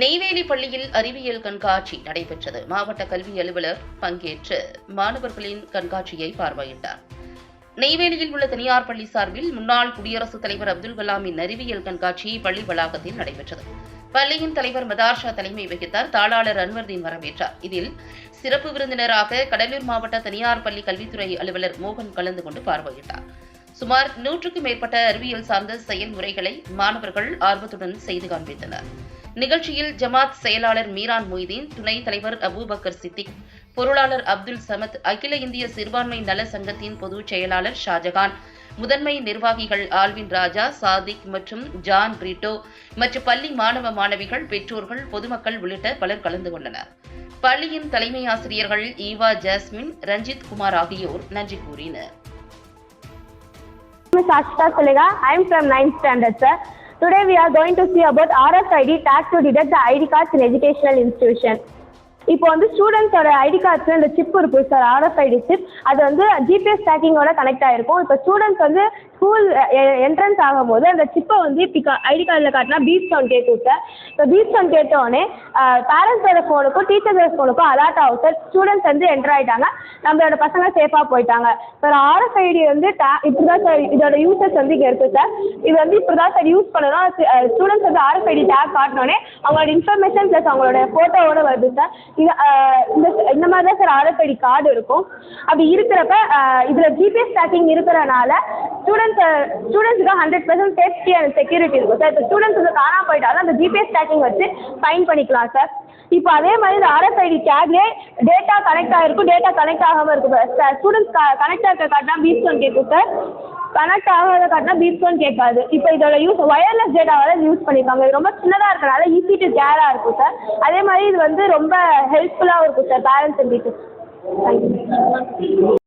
நெய்வேலி பள்ளியில் அறிவியல் கண்காட்சி நடைபெற்றது. மாவட்ட கல்வி அலுவலர் பங்கேற்று மாணவர்களின் கண்காட்சியை பார்வையிட்டார். நெய்வேலியில் உள்ள தனியார் பள்ளி சார்பில் முன்னாள் குடியரசுத் தலைவர் அப்துல் கலாமின் அறிவியல் கண்காட்சி பள்ளி வளாகத்தில் நடைபெற்றது. பள்ளியின் தலைவர் மதார்ஷா தலைமை வகித்தார். தாளாளர் அன்வர்தீன் வரவேற்றார். இதில் சிறப்பு விருந்தினராக கடலூர் மாவட்ட தனியார் பள்ளி கல்வித்துறை அலுவலர் மோகன் கலந்து கொண்டு பார்வையிட்டார். சுமார் நூற்றுக்கும் மேற்பட்ட அறிவியல் சார்ந்த செயல்முறைகளை மாணவர்கள் ஆர்வத்துடன் செய்து காண்பித்தனர். நிகழ்ச்சியில் ஜமாத் செயலாளர் மீரான் மொய்தீன் துணைத் தலைவர் அபூபக்கர் சித்திக் பொருளாளர் அப்துல் சமத் அகில இந்திய சிறுபான்மை நல சங்கத்தின் பொதுச் செயலாளர் ஷாஜகான் முதன்மை நிர்வாகிகள் ஆல்வின் ராஜா சாதிக் மற்றும் ஜான் பிரீட்டோ மற்றும் பள்ளி மாணவ மாணவிகள் பெற்றோர்கள் பொதுமக்கள் உள்ளிட்ட பலர் கலந்து கொண்டனர் பள்ளியின் தலைமை ஆசிரியர்கள் ஈவா ஜாஸ்மின் ரஞ்சித் குமார் ஆகியோர் நன்றி கூறினர் name is Ashita Sulega. I am from 9th. Today we are going to see about RFID tag to detect the ID cards in educational institution. இப்போ வந்து ஸ்டூடெண்ட்ஸோட ஐடி கார்ட்ஸில் இந்த சிப் இருக்கும் சார் ஆர்எஃப்ஐடி சிப் அது வந்து ஜிபிஎஸ் ட்ராக்கிங்கோட கனெக்ட் ஆகிருக்கும் இப்போ students வந்து ஸ்கூல் என்ட்ரன்ஸ் e-, e-, ஆகும்போது அந்த சிப்பை வந்து இப்படி ஐடி கார்டில் காட்டினா பீப் சவுண்ட் கேட்கும் சார் இப்போ பீப் சவுண்ட் கேட்டோடனே பேரண்ட்ஸோட ஃபோனுக்கும் டீச்சர்ஸோட ஃபோனுக்கும் அலர்ட் ஆகும் சார் ஸ்டூடெண்ட்ஸ் வந்து என்டர் ஆகிட்டாங்க நம்மளோட பசங்க சேஃபாக போயிட்டாங்க. சார் ஆர்எஃப்ஐடி வந்து டே இப்படி தான் சார் இதோட யூசஸ் வந்து இங்கே இருக்குது சார் இது வந்து இப்படி தான் சார் யூஸ் பண்ணணும் ஸ்டூடெண்ட்ஸ் வந்து ஆர்எஃப்ஐடி டேக் காட்டினோடனே அவங்களோட இன்ஃபர்மேஷன் ப்ளஸ் அவங்களோட ஃபோட்டோவோட வருது சார் இது இந்த இந்த மாதிரி தான் சார் ஆர்எஃப்ஐடி கார்டு இருக்கும். அப்படி இருக்கிறப்ப இதில் ஜிபிஎஸ் ட்ராக்கிங் இருக்கிறனால ஸ்டூடெண்ட்ஸ் ஸ்டூடெண்ட்ஸுக்கு hundred percent safety and security இருக்கும். சார் இப்போ ஸ்டூடெண்ட்ஸ் வந்து காணாமல் போயிட்டாலும் அந்த ஜிபிஎஸ் ட்ராக்கிங் வச்சு ஃபைன் பண்ணிக்கலாம் சார் இப்போ அதே மாதிரி இந்த ஆர்எஃப்ஐடி டேக்லேயே டேட்டா கனெக்ட் ஆகிருக்கும் டேட்டா கனெக்ட் ஆகாமல் இருக்கும் சார் ஸ்டூடெண்ட்ஸ் கனெக்ட் ஆக கார்டு தான் ஒன் கேட்கும் சார் கனெக்ட் ஆகாத காட்டினா பீப் சவுண்ட் கேட்காது. இப்போ இதோட யூஸ் ஒயர்லெஸ் டேட்டாவால் யூஸ் பண்ணியிருக்காங்க. இது ரொம்ப சின்னதாக இருக்கிறனால ஈஸி டு கேராக இருக்கும் சார் அதே மாதிரி இது வந்து ரொம்ப ஹெல்ப்ஃபுல்லாகவும் இருக்கும் sir parents and teachers thank